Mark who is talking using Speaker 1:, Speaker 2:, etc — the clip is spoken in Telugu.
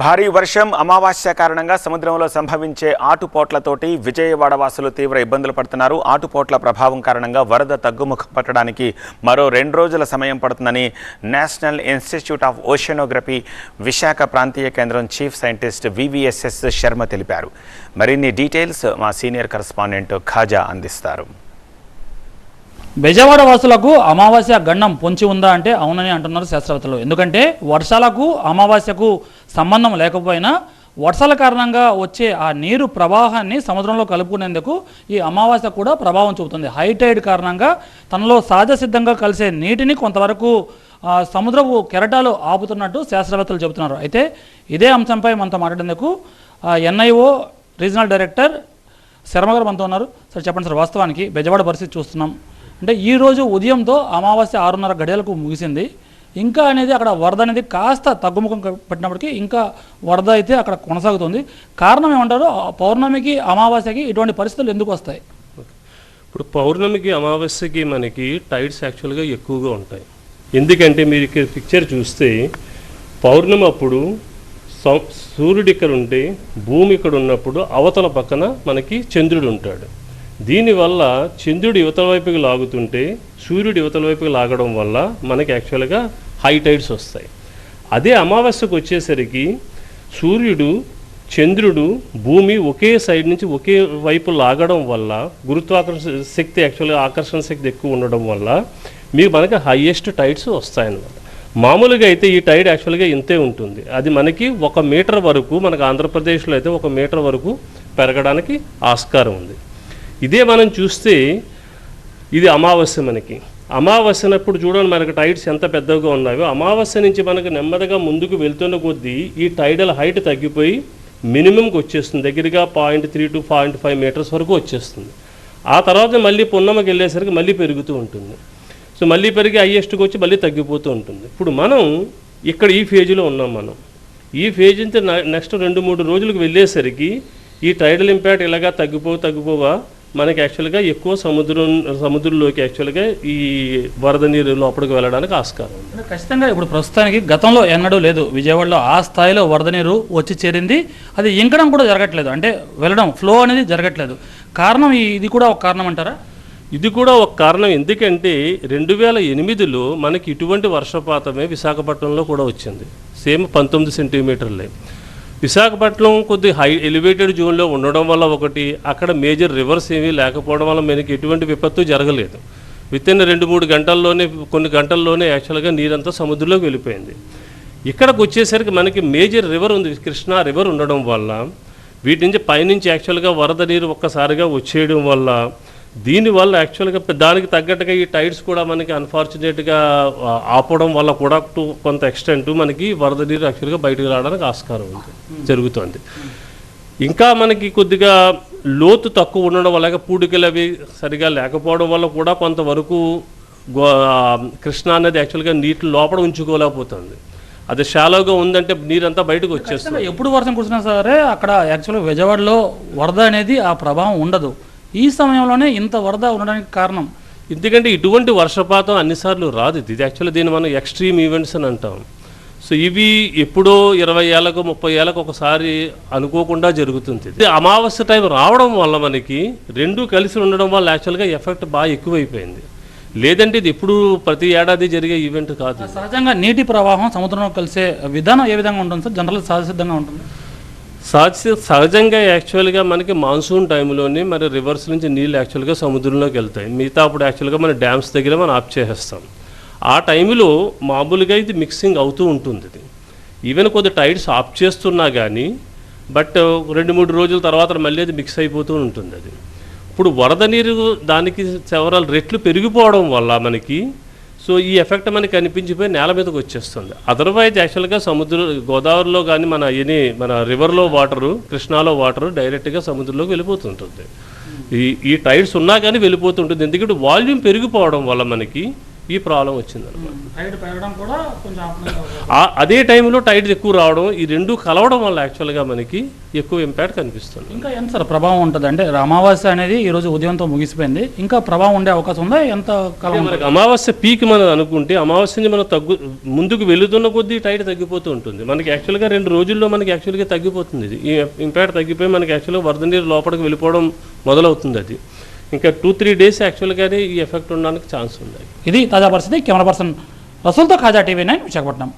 Speaker 1: భారీ వర్షం అమావాస్య కారణంగా సముద్రంలో సంభవించే ఆటుపోట్లతోటి విజయవాడ వాసులు తీవ్ర ఇబ్బందులు పడుతున్నారు. ఆటుపోట్ల ప్రభావం కారణంగా వరద తగ్గుముఖం పట్టడానికి మరో రెండు రోజుల సమయం పడుతుందని National Institute of Oceanography Visakha ప్రాంతీయ కేంద్రం చీఫ్ సైంటిస్ట్ వివిఎస్ఎస్ శర్మ తెలిపారు. మరిన్ని డీటెయిల్స్ మా సీనియర్ కరస్పాండెంట్ ఖాజా అందిస్తారు.
Speaker 2: బెజవాడ వాసులకు అమావాస్య గండం పొంచి ఉందా అంటే అవునని అంటున్నారు శాస్త్రవేత్తలు. ఎందుకంటే వర్షాలకు అమావాస్యకు సంబంధం లేకపోయినా వర్షాల కారణంగా వచ్చే ఆ నీరు ప్రవాహాన్ని సముద్రంలో కలుపుకునేందుకు ఈ అమావాస్య కూడా ప్రభావం చూపుతుంది. హై టైడ్ కారణంగా తనలో సహజ సిద్ధంగా కలిసే నీటిని కొంతవరకు సముద్రపు కెరటాలు ఆపుతున్నట్టు శాస్త్రవేత్తలు చెబుతున్నారు. అయితే ఇదే అంశంపై మనతో మాట్లాడేందుకు ఎన్ఐఓ రీజనల్ డైరెక్టర్ శర్మ గారు మనతో ఉన్నారు. సార్ చెప్పండి సార్ వాస్తవానికి బెజవాడ పరిస్థితి చూస్తున్నాం. అంటే ఈరోజు ఉదయంతో అమావాస్య ఆరున్నర గడియలకు ముగిసింది. ఇంకా అనేది అక్కడ వరద అనేది కాస్త తగ్గుముఖం పెట్టినప్పటికీ ఇంకా వరద అయితే అక్కడ కొనసాగుతుంది. కారణం ఏమంటారు? ఆ పౌర్ణమికి అమావాస్యకి ఇటువంటి పరిస్థితులు ఎందుకు వస్తాయి?
Speaker 3: ఇప్పుడు పౌర్ణమికి అమావాస్యకి మనకి టైడ్స్ యాక్చువల్గా ఎక్కువగా ఉంటాయి. ఎందుకంటే మీరు ఇక్కడ పిక్చర్ చూస్తే పౌర్ణమి అప్పుడు సూర్యుడు ఇక్కడ ఉంటే భూమి ఇక్కడ ఉన్నప్పుడు అవతల పక్కన మనకి చంద్రుడు ఉంటాడు. దీనివల్ల చంద్రుడు యువతల వైపుకి లాగుతుంటే సూర్యుడు యువతల వైపుకి లాగడం వల్ల మనకి యాక్చువల్గా హై టైడ్స్ వస్తాయి. అదే అమావాస్యకు వచ్చేసరికి సూర్యుడు చంద్రుడు భూమి ఒకే సైడ్ నుంచి ఒకే వైపు లాగడం వల్ల గురుత్వాకర్షణ శక్తి యాక్చువల్గా ఆకర్షణ శక్తి ఎక్కువ ఉండడం వల్ల మీకు మనకి హైయెస్ట్ టైడ్స్ వస్తాయన్నమాట. మామూలుగా అయితే ఈ టైడ్ యాక్చువల్గా ఇంతే ఉంటుంది. అది మనకి ఒక మీటర్ వరకు మనకు ఆంధ్రప్రదేశ్లో అయితే ఒక మీటర్ వరకు పెరగడానికి ఆస్కారం ఉంది. ఇదే మనం చూస్తే ఇది అమావాస్య మనకి. అమావాస్యనప్పుడు చూడండి మనకు టైడ్స్ ఎంత పెద్దగా ఉన్నాయో. అమావాస్య నుంచి మనకు నెమ్మదిగా ముందుకు వెళ్తున్న కొద్దీ ఈ టైడల్ హైట్ తగ్గిపోయి మినిమంకి వచ్చేస్తుంది. దగ్గరగా point three to point five meters వరకు వచ్చేస్తుంది. ఆ తర్వాత మళ్ళీ పున్నమకి వెళ్ళేసరికి మళ్ళీ పెరుగుతూ ఉంటుంది. సో మళ్ళీ పెరిగి హయ్యెస్ట్కి వచ్చి మళ్ళీ తగ్గిపోతూ ఉంటుంది. ఇప్పుడు మనం ఇక్కడ ఈ ఫేజ్లో ఉన్నాం మనం. ఈ ఫేజ్ నుంచి నెక్స్ట్ రెండు మూడు రోజులకు వెళ్ళేసరికి ఈ టైడల్ ఇంపాక్ట్ ఇలాగా తగ్గిపో తగ్గిపోగా మనకి యాక్చువల్గా ఎక్కువ సముద్రం సముద్రంలోకి యాక్చువల్గా ఈ వరద నీరు లోపలికి వెళ్ళడానికి ఆస్కారం. ఉంది
Speaker 2: ఖచ్చితంగా ఇప్పుడు ప్రస్తుతానికి గతంలో ఎన్నడూ లేదు. విజయవాడలో ఆ స్థాయిలో వరద నీరు వచ్చి చేరింది. అది ఇంకడం కూడా జరగట్లేదు. అంటే వెళ్ళడం ఫ్లో అనేది జరగట్లేదు. కారణం ఇది కూడా ఒక కారణం అంటారా?
Speaker 3: ఇది కూడా ఒక కారణం. ఎందుకంటే రెండు వేల ఎనిమిదిలో మనకి ఇటువంటి వర్షపాతమే విశాఖపట్నంలో కూడా వచ్చింది. సేమ్ పంతొమ్మిది సెంటీమీటర్లే. విశాఖపట్నం కొద్ది హై ఎలివేటెడ్ జోన్లో ఉండడం వల్ల ఒకటి అక్కడ మేజర్ రివర్స్ ఏమీ లేకపోవడం వల్ల మనకి ఎటువంటి విపత్తు జరగలేదు. విత్ ఇన్ రెండు మూడు గంటల్లోనే కొన్ని గంటల్లోనే యాక్చువల్గా నీరంతా సముద్రంలోకి వెళ్ళిపోయింది. ఇక్కడికి వచ్చేసరికి మనకి మేజర్ రివర్ ఉంది కృష్ణా రివర్ ఉండడం వల్ల వీటి నుంచి పైనుంచి యాక్చువల్గా వరద నీరు ఒక్కసారిగా వచ్చేయడం వల్ల దీనివల్ల యాక్చువల్గా దానికి తగ్గట్టుగా ఈ టైడ్స్ కూడా మనకి అన్ఫార్చునేట్గా ఆపడం వల్ల కూడా టు కొంత ఎక్స్టెంట్ మనకి వరద నీరు యాక్చువల్గా బయటకు రావడానికి ఆస్కారం ఉంది జరుగుతుంది. ఇంకా మనకి కొద్దిగా లోతు తక్కువ ఉండడం వల్ల పూడికలు అవి సరిగా లేకపోవడం వల్ల కూడా కొంతవరకు కృష్ణా అనేది యాక్చువల్గా నీటి లోపల ఉంచుకోలేకపోతుంది. అది షాలోగా ఉందంటే నీరంతా బయటకు వచ్చేస్తుంది.
Speaker 2: ఎప్పుడు వర్షం కురిసినా సరే అక్కడ యాక్చువల్గా విజయవాడలో వరద అనేది ఆ ప్రభావం ఉండదు. ఈ సమయంలోనే ఇంత వరద ఉండడానికి కారణం.
Speaker 3: ఎందుకంటే ఇటువంటి వర్షపాతం అన్నిసార్లు రాదు. ఇది యాక్చువల్లీ దీన్ని మనం ఎక్స్ట్రీమ్ ఈవెంట్స్ అని అంటాం. సో ఇవి ఎప్పుడో ఇరవై ఏళ్ళకు ముప్పై ఏళ్ళకు ఒకసారి అనుకోకుండా జరుగుతుంది. ఇది అమావాస్య టైం రావడం వల్ల మనకి రెండు కలిసి ఉండడం వల్ల యాక్చువల్గా ఎఫెక్ట్ బాగా ఎక్కువైపోయింది. లేదంటే ఇది ఎప్పుడు ప్రతి ఏడాది జరిగే ఈవెంట్ కాదు.
Speaker 2: సహజంగా నీటి ప్రవాహం సముద్రంలో కలిసే విధానం ఏ విధంగా ఉంటుంది సార్? జనరల్ సహజ సిద్ధంగా ఉంటుంది.
Speaker 3: సహజ సహజంగా యాక్చువల్గా మనకి మాన్సూన్ టైంలోనే మరి రివర్స్ నుంచి నీళ్ళు యాక్చువల్గా సముద్రంలోకి వెళ్తాయి. మిగతా అప్పుడు యాక్చువల్గా మన డ్యామ్స్ దగ్గర మనం ఆఫ్ చేసేస్తాం. ఆ టైంలో మామూలుగా ఇది మిక్సింగ్ అవుతూ ఉంటుంది ఇది. ఈవెన్ కొద్ది టైడ్స్ ఆఫ్ చేస్తున్నా కానీ బట్ రెండు మూడు రోజుల తర్వాత మళ్ళీ అది మిక్స్ అయిపోతూ ఉంటుంది అది. ఇప్పుడు వరద నీరు దానికి సెవరల్ రెట్లు పెరిగిపోవడం వల్ల మనకి సో ఈ ఎఫెక్ట్ మనకి కనిపించిపోయి నేల మీదకి వచ్చేస్తుంది. అదర్వైజ్ యాక్చువల్గా సముద్ర గోదావరిలో కానీ మన ఎనీ మన రివర్లో వాటరు కృష్ణాలో వాటరు డైరెక్ట్గా సముద్రంలోకి వెళ్ళిపోతుంటుంది. ఈ ఈ టైడ్స్ ఉన్నా కానీ వెళ్ళిపోతుంటుంది. ఎందుకంటే వాల్యూమ్ పెరిగిపోవడం వల్ల మనకి ఈ ప్రాబ్లం వచ్చిందనమాట.
Speaker 2: కొంచెం
Speaker 3: ఆ- అదే టైంలో టైడ్ ఎక్కువ రావడం ఈ రెండు కలవడం వల్ల యాక్చువల్గా మనకి ఎక్కువ ఇంపాక్ట్ కనిపిస్తుంది.
Speaker 2: ఇంకా ఎంత సార్ ప్రభావం ఉంటుంది? అంటే అమావాస్య అనేది ఈ రోజు ఉదయంతో ముగిసిపోయింది. ఇంకా ప్రభావం ఉండే అవకాశం ఉందా? ఎంత?
Speaker 3: మనకి అమావాస్య పీక్ మనం అనుకుంటే అమావాస్య నుంచి మనం తగ్గు ముందుకు వెళుతున్న కొద్దీ టైట్ తగ్గిపోతూ ఉంటుంది. మనకి యాక్చువల్గా రెండు రోజుల్లో మనకి యాక్చువల్గా తగ్గిపోతుంది. ఇది ఈ ఇంపాక్ట్ తగ్గిపోయి మనకి యాక్చువల్గా వరద నీరు లోపలికి వెళ్ళిపోవడం మొదలవుతుంది అది. ఇంకా టూ త్రీ డేస్ యాక్చువల్గానే ఈ ఎఫెక్ట్ ఉండడానికి ఛాన్స్ ఉంది.
Speaker 2: ఇది తాజా పరిస్థితి. కెమెరా పర్సన్ రసూల్తో ఖాజా టీవీ నైన్ విశాఖపట్నం.